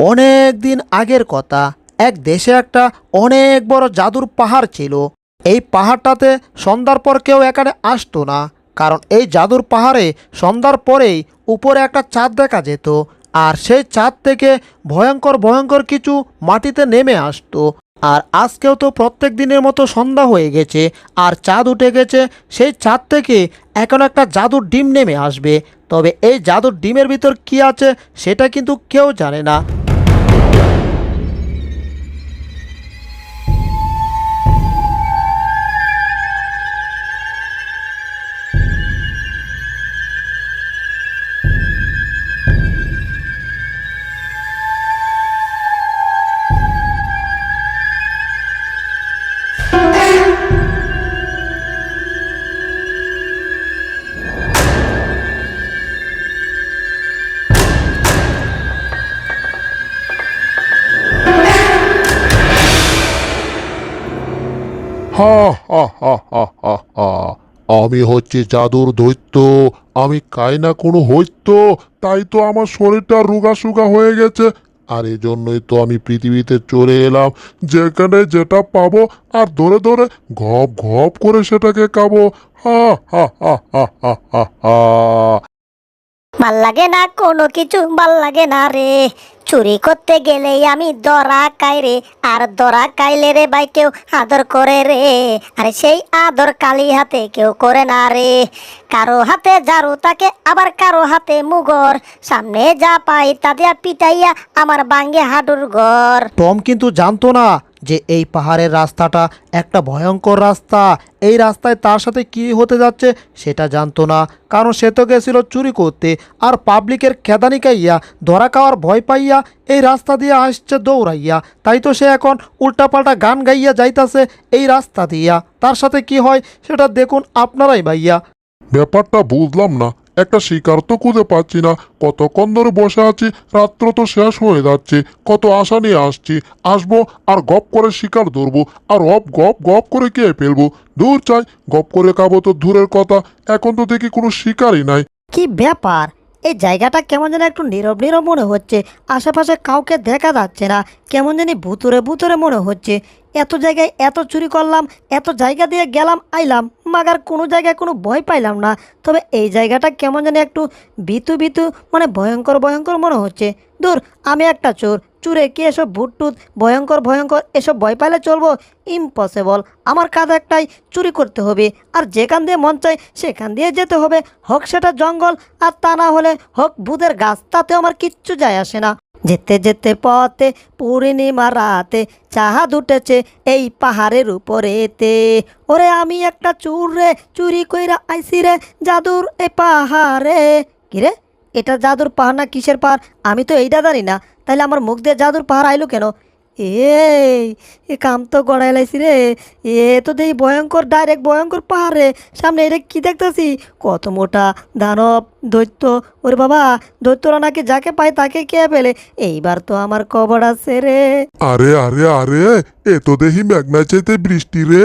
অনেক দিন আগের কথা। এক দেশে একটা অনেক বড় জাদুর পাহাড় ছিল। এই পাহাড়টাতে সন্ধ্যার পর কেউ এখানে আসতো না। কারণ এই জাদুর পাহাড়ে সন্ধ্যার পরেই উপরে একটা চাঁদ দেখা যেত। আর সেই চাঁদ থেকে ভয়ঙ্কর ভয়ঙ্কর কিছু মাটিতে নেমে আসতো। আর আজকেও তো প্রত্যেক দিনের মতো সন্ধ্যা হয়ে গেছে। আর চাঁদ উঠে গেছে। সেই চাঁদ থেকে এখন একটা জাদুর ডিম নেমে আসবে। তবে এই জাদুর ডিমের ভিতর কি আছে সেটা কিন্তু কেউ জানে না। আমি হচ্ছে জাদুর দৈত্য, আমি কাই না কোনো হইত্য, তাই তো আমার শরীরটা রুগা সুগা হয়ে গেছে। আর এই জন্যই তো আমি পৃথিবীতে চলে এলাম, যেখানে যেটা পাবো আর ধরে ধরে ঘপ ঘপ করে সেটাকে খাব। হা হা হা হা হা হা। ভালো লাগে না, কোনো কিছু ভালো লাগে না রে। চুরি করতে গেলেই আমি দরা খাই রে, আর দরা খাইলে রে ভাই কেউ আদর করে রে। আরে সেই আদর কালি হাতে কেউ করে না রে। কারও হাতে ঝাড়ু তাকে আবার কারও হাতে মুগর। সামনে যা পাই তা দিয়া পিটাইয়া আমার বাঙ্গে হাডুর ঘর। টম কিন্তু জানতো না যে এই পাহাড়ের রাস্তাটা একটা ভয়ঙ্কর রাস্তা। এই রাস্তায় তার সাথে কি হতে যাচ্ছে সেটা জানতো না। কারণ সে তো গেছিল চুরি করতে আর পাবলিকের খেদানি খাইয়া, ধরা খাওয়ার ভয় পাইয়া এই রাস্তা দিয়ে আসছে দৌড়াইয়া। তাই তো সে এখন উল্টাপাল্টা গান গাইয়া যাইতাছে এই রাস্তা দিয়া। তার সাথে কি হয় সেটা দেখুন আপনারাই ভাইয়া। ব্যাপারটা বুঝলাম না। একটা শিকার তো খুঁজে পাচ্ছি না। কতক্ষণ ধরে বসে আছি, রাত্র তো শেষ হয়ে যাচ্ছে। কত আশা নিয়ে আসছি। আসব আর গপ করে শিকার ধরবো। আর অপ গপ গপ করে কে ফেলব? দূর চাই, গপ করে খাব তো দূরের কথা। এখন তো দেখি কোনো শিকারই নাই। কি ব্যাপার? এই জায়গাটা কেমন যেন একটু নীরব নীরব মনে হচ্ছে। আশেপাশে কাউকে দেখা যাচ্ছে না। কেমন জানি ভুতুরে ভুতুরে মনে হচ্ছে। এত জায়গায় এত চুরি করলাম, এত জায়গা দিয়ে গেলাম, আইলাম, মাগার কোনো জায়গায় কোনো ভয় পাইলাম না। তবে এই জায়গাটা কেমন যেন একটু ভিতু ভিতু মানে ভয়ঙ্কর ভয়ঙ্কর মনে হচ্ছে। দূর, আমি একটা চোর। চুরে কি এসব ভূত টুত ভয়ঙ্কর ভয়ঙ্কর, এসব ভয় পাইলে চলবো? ইম্পসিবল আমার কাজ একটাই, চুরি করতে হবে। আর যেখান দিয়ে মন চাই সেখান দিয়ে যেতে হবে। হোক সেটা জঙ্গল, আর তা না হলে হোক ভূতের গাছ তাতে আমার কিচ্ছু যায় আসে না। যেতে যেতে পথে, পূর্ণিমা রাতে চাহাদ উঠেছে এই পাহাড়ের উপরেতে। ওরে আমি একটা চুর রে, চুরি কইরা আইসি রে, জাদুর এই পাহাড়ে। কিরে এটা জাদুর পাহাড় না কিসের পাহাড়? আমি তো এইটা জানি না। তাহলে আমার মুখ দিয়ে জাদুর পাহাড় আইলো কেন? এই, এ কাম তো গড়াই লাইছি রে। এ তো দেখি ভয়ঙ্কর, ডাইরেক্ট ভয়ঙ্কর পাহাড় রে। সামনে এটা কি দেখতেছি? কত মোটা দানব। দৈত্য, ওরে বাবা দৈত্যরা নাকি যাকে পায় তাকে কে ফেলে? এইবার তো আমার কবর আছে রে। আরে আরে আরে, এ তো দেখি মেঘনা চাইতে বৃষ্টি রে।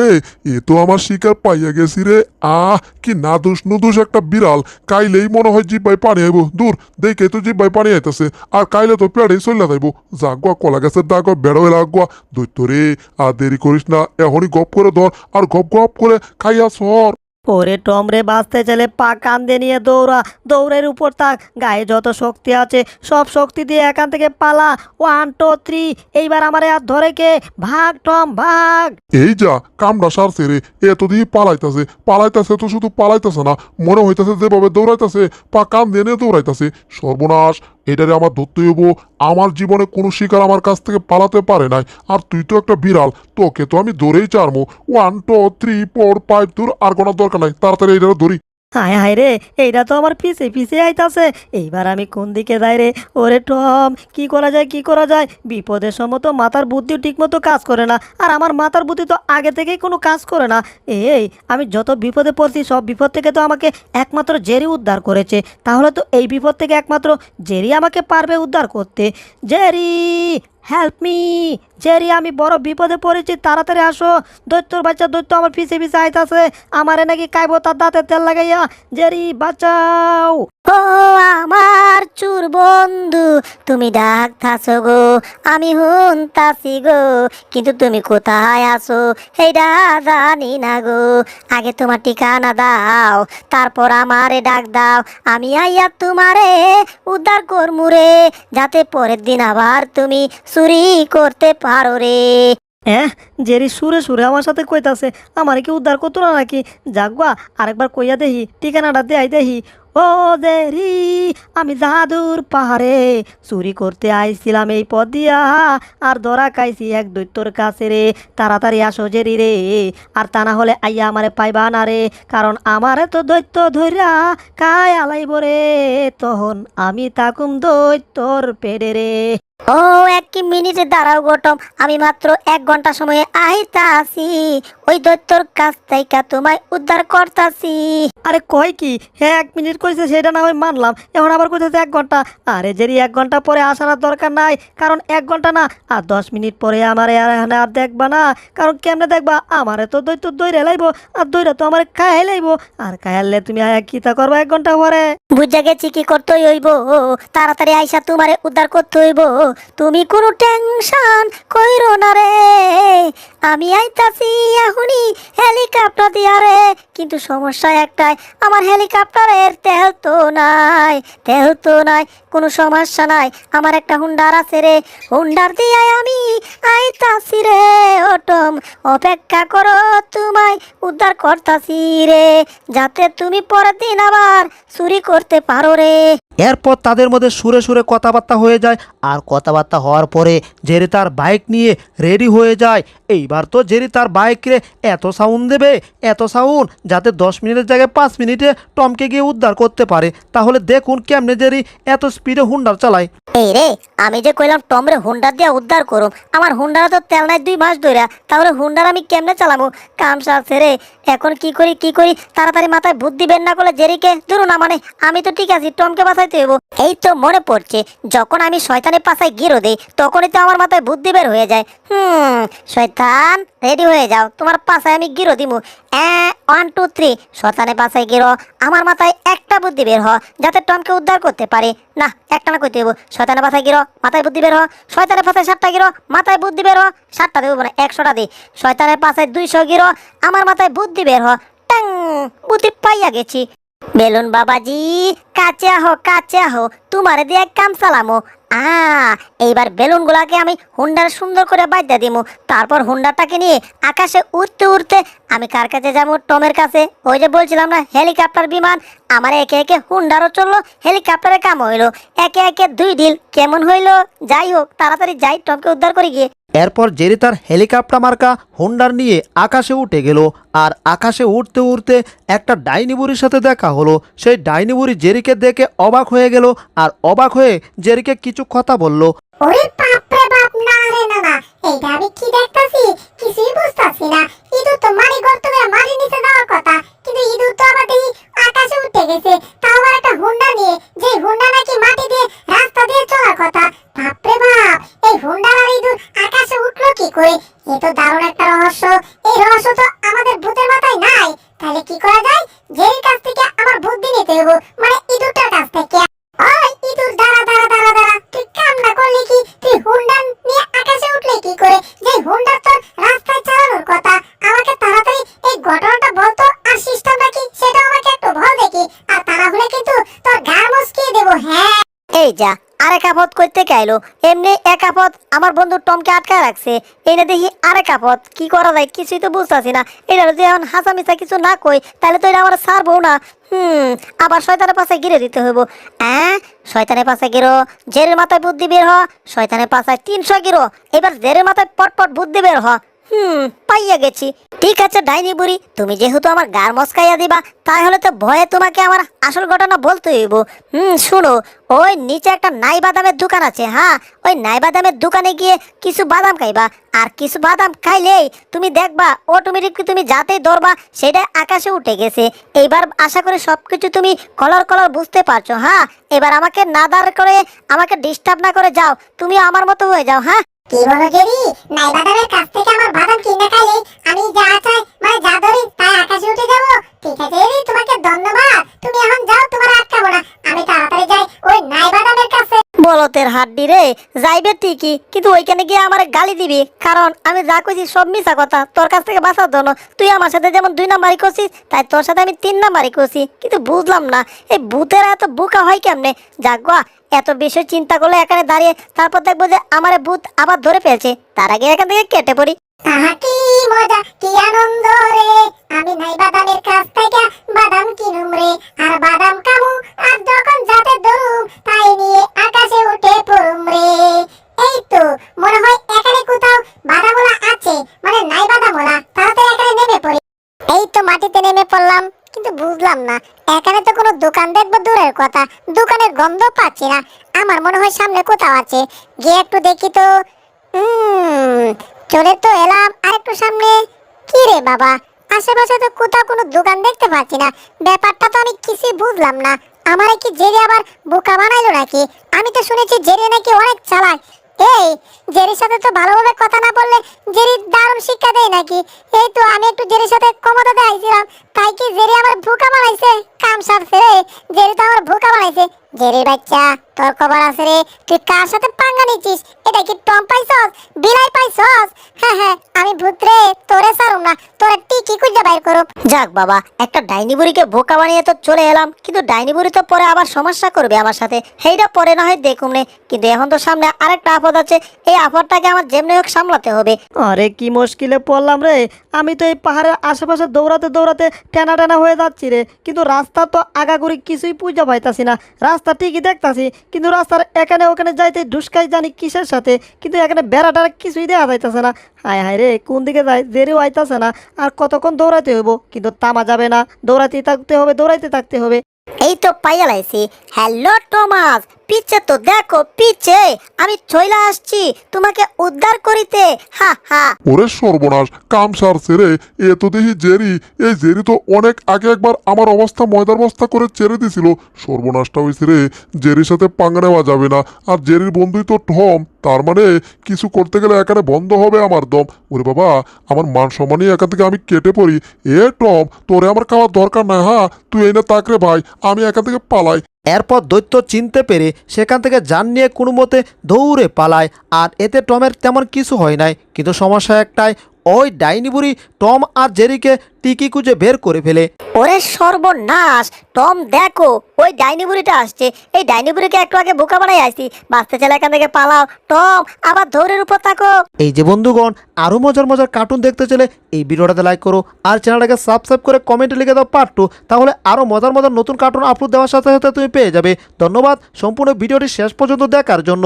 এ তো আমার শিকার পাইয়া গেছি রে। আহ, কি না দোষ নুদোষ একটা বিড়াল। কাইলেই মনে হয় জিব্বাই পানি আইব। দূর, দেখে তো জিব্বাই পানি আইতাছে। আর কাইলে তো পেড়েই চলে যাইব। জাগুয়া, কলা গাছের দাগ, বেড়ো লাগোয়া দৈত্য রে, আর দেরি করিস না, এখনই গপ করে ধর। আর গপ গপ করে খাইয়া সর। ওরে টমরে বাঁচতে চলে পা কান্দে নিয়ে দৌড়া। দৌড়ের উপর তাক। গায়ে যত শক্তি আছে, সব শক্তি দিয়ে এখান থেকে পালা। ওয়ান টু থ্রি এইবার আমার আর ধরে কে? ভাগ, টম, ভাগ। এই যা কামটা সারছে রে। এত দিয়ে পালাইতাছে। পালাইতাছে তো শুধু পালাইতাছে না, মনে হইতাছে যেভাবে দৌড়াইতাছে পা কান দিয়ে নিয়ে দৌড়াইতাছে। সর্বনাশ। এটারে আমার ধরতে হইব আমার জীবনে কোনো শিকার আমার কাছ থেকে পালাতে পারে নাই। আর তুই তো একটা বিড়াল, তোকে তো আমি ধরেই চারমো। One two three four five তোর আর কোনো দরকার নাই। তাড়াতাড়ি এটারে ধরি। হায় হায় রে এইটা তো আমার পিছে পিছে আইতাছে। এইবার আমি কোন দিকে যাই রে? ওরে টম, কি করা যায়, কি করা যায়? বিপদের সময় তো মাথার বুদ্ধি ঠিকমতো কাজ করে না, আর আমার মাথার বুদ্ধি তো আগে থেকেই কোনো কাজ করে না। এই, আমি যত বিপদে পড়ছি, সব বিপদ থেকে তো আমাকে একমাত্র জেরি উদ্ধার করেছে। তাহলে তো এই বিপদ থেকে একমাত্র জেরি আমাকে পারবে উদ্ধার করতে। জেরি হেল্প মি জেরি আমি বড় বিপদে পড়েছি, তাড়াতাড়ি আসো। দৈত্যর বাচ্চা, দৈত্য আমার পিছে পিছে আইতাছে। আমারে নাকি কাইবো তার দাঁতে তেল লাগাইয়া। জেরি বাঁচাও। ও আমার চুর বন্ধু, তুমি ডাকতাছো গো। আমি হুন তাসি গো, কিন্তু তুমি কোথায় আছো? এইটা জানি না গো। আগে তোমার ঠিকানা দাও, তারপর আমারে ডাক দাও। আমি আইয়া তোমারে উদ্ধার করমু রে, যাতে পরের দিন আবার তুমি চুরি করতে পারো রে। হ্যাঁ জেরি সুরে সুরে আমার সাথে কইতাছে, আমার কি উদ্ধার করতো না নাকি? যাকবা আরেকবার কইয়া দেহি ঠিকানাটা দেয়াই দেহি ও দেরি আমি জাদুর পাহাড়ে চুরি করতে আইছিলাম এই পথ দিয়া, আর ধরা খাইছি এক দৈত্যর কাছে রে। তাড়াতাড়ি আসো জেরি রে, আর তা না হলে আইয়া আমারে পাইবা না রে, কারণ আমারে তো দৈত্য ধইরা কায় আলাইব রে। তখন আমি তাকুম দৈত্যর পেড়ে রে। ও এক মিনিটে দাঁড়াও গটম আমি মাত্র এক ঘণ্টা সময়ে আইতা আছি ওই দৈত্যর কাছ থেকে তোমায় উদ্ধার করতাছি। আরে কয় কি? হ্যাঁ এক মিনিট কইছে সেটা না হয় মানলাম। এখন আবার কইতেছে এক ঘণ্টা। আরে যেরি এক ঘণ্টা পরে আসার আর দরকার নাই। কারণ এক ঘণ্টা না আর দশ মিনিট পরে আমার আর এখানে আর দেখবা না। কারণ কেমনে দেখবা? আমারে তো দৈত্য দৈরে লাইব আর দৈরে তো আমার খাই লাইব। আর খাইলে তুমি আয়া কিতা করবা এক ঘণ্টা পরে? বুঝা গেছি কি করতে হইব। তাড়াতাড়ি আইসা তোমারে উদ্ধার করতে হইব। তুমি কোনো টেনশন কইরো না রে। আমি আইতাছি এখনই হেলিকপ্টার দিয়া কিন্তু সমস্যা একটাই, আমার হেলিকপ্টারের তেল তো নাই, তেল তো নাই, কোনো সমস্যা নাই। আমার একটা হুন্ডার আছে রে, হুন্ডার দিয়ে আমি আইতাছি রে, অটম, অপেক্ষা করো তোমায় উদ্ধার করতাছি রে, যাতে তুমি পরের দিন আবার চুরি করতে পারো রে। এরপর তাদের মধ্যে সুরে সুরে কথাবার্তা হয়ে যায়, আর কথাবার্তা হওয়ার পরে জেরি তার বাইক নিয়ে রেডি হয়ে যায়। এইবার তো জেরি তার বাইক রে, এত সাউন্ড দেবে, এত সাউন্ড যাতে দশ মিনিটের জায়গায় পাঁচ মিনিটে টমকে গিয়ে উদ্ধার করতে পারে। তাহলে দেখুন কেমনে জেরি এত স্পিডে হুন্ডার চালায়। এই রে, আমি যে কইলাম টমরে হুন্ডার দিয়ে উদ্ধার করুম, আমার হুন্ডারা তো তেল নাই দুই মাস ধরে তাহলে হুন্ডার আমি কেমনে চালাবো? কাম সারছে রে, এখন কি করি কি করি? তাড়াতাড়ি মাথায় বুদ্ধি বের না করলে জেরিকে ধরুন না মানে আমি তো ঠিক আছি, টমকে বাঁচাইতে হইব। এই তো মনে পড়ছে, যখন আমি শয়তানের পাশায় গিরো দেই, তখনই তো আমার মাথায় বুদ্ধি বের হয়ে যায়। হুম, শয়তান রেডি হয়ে যাও, তোমার পাশায় আমি গিরো দিমু। ওয়ান টু থ্রি শতানে পাশে গিরো আমার মাথায় একটা বুদ্ধি বের হ, যাতে টমকে উদ্ধার করতে পারে। না, একটা না করতে দেবো শয়তানে পাশায় গিরো মাথায় বুদ্ধি বের হ। শয়তানের পাশে সাতটা গিরো মাথায় বুদ্ধি বের হ। সাতটা দেবো মানে একশোটা দিই শয়তানের পাশে দুইশো গিরো আমার মাথায় বুদ্ধি বের হ। ট্যাং! বুদ্ধি পাইয়া গেছি। বেলুন বাবাজি কাছে আহো কাছে আহো তোমার দিয়ে কাম চালামো। আ, এইবার বেলুন গুলাকে আমি হুন্ডার সুন্দর করে বাদ্যা দিমু। তারপর হুন্ডাটাকে নিয়ে আকাশে উড়তে উড়তে আমি কার কাছে যাব? টমের কাছে। ওই যে বলছিলাম না, হেলিকপ্টার বিমান। আমার একে একে হুন্ডারও চলল, হেলিকপ্টারে কাম হইল। একে একে দুই ডিল কেমন হইল? যাই হোক, তাড়াতাড়ি যাই, টমকে উদ্ধার করে গিয়ে। এরপর জেরি তার হেলিকপ্টার মার্কা হোন্ডার নিয়ে আকাশে উঠে গেল আর আকাশে উঠতে উঠতে একটা ডাইনি বুড়ির সাথে দেখা হলো। সেই ডাইনি বুড়ি জেরিকে দেখে অবাক হয়ে গেল আর অবাক হয়ে জেরিকে কিছু কথা বলল। না রে না না, এইটা আমি কি দেখতাছি? কিছুই বুঝতাছি না। ইঁদুর তো মারি গর্ত করে মারি নিচে যাওয়ার কথা, কিন্তু ইঁদুর তো আবার আকাশে উঠে গেছে। তাও আবার একটা হুন্ডা নিয়ে যে হুন্ডা নাকি মাটি দিয়ে রাস্তা দিয়ে চলার কথা। বাপ রে বাপ, এই হুন্ডা আর ইঁদুর আকাশে উঠল কি করে? এ তো দারুণ একটা রহস্য। এই রহস্য তো আমাদের ভূতের মাথায় নাই। তাহলে কি করা যায়? জেরির কাছ থেকে আমার বুদ্ধি নিতে হব মানে ইঁদুরটার কাছ থেকে। ওই ইঁদুর কাম না করলে কি? তুই হুন্ডা নিয়ে আকাশে উঠলে কি করে? যে হুন্ডা তোর রাস্তায় চালানোর কথা, আমাকে তাড়াতাড়ি এই ঘটনাটা বলতো আর সিস্টেমটা কি? সেটা আমাকে একটু বল দেখি। আর তারা কিন্তু তোর গার মস্কিয়ে দেবো হ্যাঁ এই যা, আরেক আপদ করতে গাইলো এমনি এক আপদ আমার বন্ধু টমকে আটকায় রাখছে। এনে দেখি আরেক আপদ কি করা যায়? কিছুই তো বুঝতেছি না। এটা যদি এখন হাসা মিশা কিছু না কই তাহলে তো এটা আমার সারবো না। হুম, আবার শয়তানের পাশে গিরে দিতে হইব। হ্যাঁ শয়তানের পাশে গিরো জেরের মাথায় বুদ্ধি বের হ। শয়তানের পাশায় তিনশো গিরো। এবার জেরের মাথায় পটপট বুদ্ধি বের হ। হুম, পাইয়া গেছি। ঠিক আছে, ডাইনি বুড়ি, তুমি যেহেতু আমার গার মস্কাইয়া দিবা, তাহলে তো ভয়ে তোমাকে আমার আসল ঘটনা বলতে হইব। হুম, শুনো, ওই নিচে একটা নাই বাদামের দোকান আছে হ্যাঁ? ওই নাই বাদামের দোকানে গিয়ে কিছু বাদাম খাইবা। আর কিছু বাদাম খাইলেই তুমি দেখবা অটোমেটিক তুমি যাতেই ধরবা, সেটা আকাশে উঠে গেছে। এইবার আশা করি সব কিছু তুমি কলর কলর বুঝতে পারছ হ্যাঁ? এবার আমাকে না দাঁড় করে, আমাকে ডিস্টার্ব না করে যাও। তুমি আমার মতো হয়ে যাও হ্যাঁ? কি বলো জেরি নাই বাদামের কাছ থেকে আমার বাদাম কিনে খাইলে আমি যা চাই মানে যা ভূতের হাড্ডি রে, যাইবে ঠিকই, কিন্তু ওইখানে গিয়ে আমার গালি দিবি। কারণ আমি যা কইছি সব মিছা কথা, তোর কাছ থেকে বাঁচার জন্য তুই আমার সাথে যেমন দুই নাম্বারি করছিস, তাই তোর সাথে আমি তিন নাম্বারি করছি। কিন্তু বুঝলাম না, এই ভূতের এত বোকা হয় কেমনে? যাগুয়া এত বিষয় চিন্তা করলে এখানে দাঁড়িয়ে তারপর দেখব যে আমার ভূত আবার ধরে ফেলছে। তার আগে এখান থেকে কেটে পড়ি। মনে এই তো মাটিতে নেমে পড়লাম, কিন্তু বুঝলাম না, এখানে তো কোনো দোকান দেখব দূরের কথা, দোকানের গন্ধ পাচ্ছি না। আমার মনে হয় সামনে কোথাও আছে। গিয়ে একটু দেখি তো। চলে তো এলাম আর একটু সামনে। কি রে বাবা, আশেপাশে তো কোথাও কোনো দোকান দেখতে পাচ্ছি না। ব্যাপারটা তো আমি কিছুই বুঝলাম না। আমারে কি জেরি আবার বোকা বানাইলো নাকি? আমি তো শুনেছি জেরি নাকি অনেক চালাক। এই, জেরির সাথে তো ভালোভাবে কথা না বললে জেরি দারুণ শিক্ষা দেয় নাকি? এই তো আমি একটু জেরির সাথে ক্ষমতা দেখাইছিলাম তাই কি জেরি আমার বোকা বানাইছে? কাম সারছে রে। জেরি তো আমার বোকা বানাইছে। জেরির বাচ্চা, তোর খবর আছে রে? তুই কার সাথে পাঙ্গা নিচ্ছিস? এটা কি টম পাইছস? বিলাই পাইছস? হ্যাঁ হ্যাঁ আমি তোরে না। তোরে টিকি বাইর যাক বাবা, একটা ডাইনি বুড়িকে বোকা বানিয়ে তো চলে এলাম। কিন্তু ডাইনি বুড়ি তো পরে আবার সমস্যা করবে আমার সাথে। পরে না হয় দেখুন নে কিন্তু এখন তো সামনে আরেকটা আপদ আছে। এই আপদটাকে আমার যেমনি হোক সামলাতে হবে। আরে কি মুশকিলে পড়লাম রে। আমি তো এই পাহাড়ের আশেপাশে দৌড়াতে দৌড়াতে টানা টানা হয়ে যাচ্ছি রে। কিন্তু রাস্তা তো আগাগুড়ি কিছুই পুজো পাইতাছি না। রাস্তা ঠিকই দেখতেছি, কিন্তু রাস্তার এখানে ওখানে যাইতে ঢুসকাই জানি কিসের সাথে, কিন্তু এখানে বেড়াটার কিছুই দেওয়া যাইতেছে না। হায় হায় রে, কোন দিকে যাই, দেরিও আইতাছে না, আর কতক্ষণ দৌড়াতে হইব, কিন্তু তামা যাবে না। দৌড়াতে থাকতে হবে, দৌড়াইতে থাকতে হবে। এই তো পাইয়া লাইছি। Hello, Thomas! পিছে তো দেখো, পিছে। আমি চলে আসছি তোমাকে উদ্ধার করিতে। হা হা। ওরে সর্বনাশ, কাম সারছে রে। এ তো দেখি জেরি। এই জেরি তো অনেক আগে একবার আমার অবস্থা ময়দার বস্তা করে ছেড়ে দিছিল। সর্বনাশটা হয়েছে রে, জেরির সাথে পাঙ্গা নেওয়া যাবে না। আর জেরির বন্ধুই তো ঠম। তার মানে কিছু করতে গেলে এখানে বন্ধ হবে আমার দম। ওরে বাবা, আমার মান সম্মানই এখান থেকে আমি কেটে পড়ি। এ টম তোরে আমার খাওয়ার দরকার নাই হ্যাঁ তুই এই না তাকরে ভাই, আমি এখান থেকে পালাই। এরপর দৈত্য চিনতে পেরে সেখান থেকে যান নিয়ে কোনো মতে দৌড়ে পালায়। আর এতে টমের তেমন কিছু হয় নাই। কিন্তু সমস্যা একটাই ওই ডাইনি বুড়ি টম আর জেরিকে টিকি কুজে বের করে ফেলে। ওরে সর্বনাশ! টম দেখো ওই ডাইনি বুড়িটা আসছে। এই ডাইনি বুড়িকে একটু আগে বোকা বানাই আসছি। বাঁচতে চাইলে এখান থেকে পালাও। টম আবার ধরের উপর থাকো। এই যে বন্ধুগণ আরও মজার মজার কার্টুন দেখতে চলে এই ভিডিওটাতে লাইক করো আর চ্যানেলটাকে সাবস্ক্রাইব করে কমেন্টে লিখে দাও পার্ট টু তাহলে আরও মজার মজার নতুন কার্টুন আপলোড দেওয়ার সাথে সাথে তুমি পেয়ে যাবে। ধন্যবাদ সম্পূর্ণ ভিডিওটি শেষ পর্যন্ত দেখার জন্য।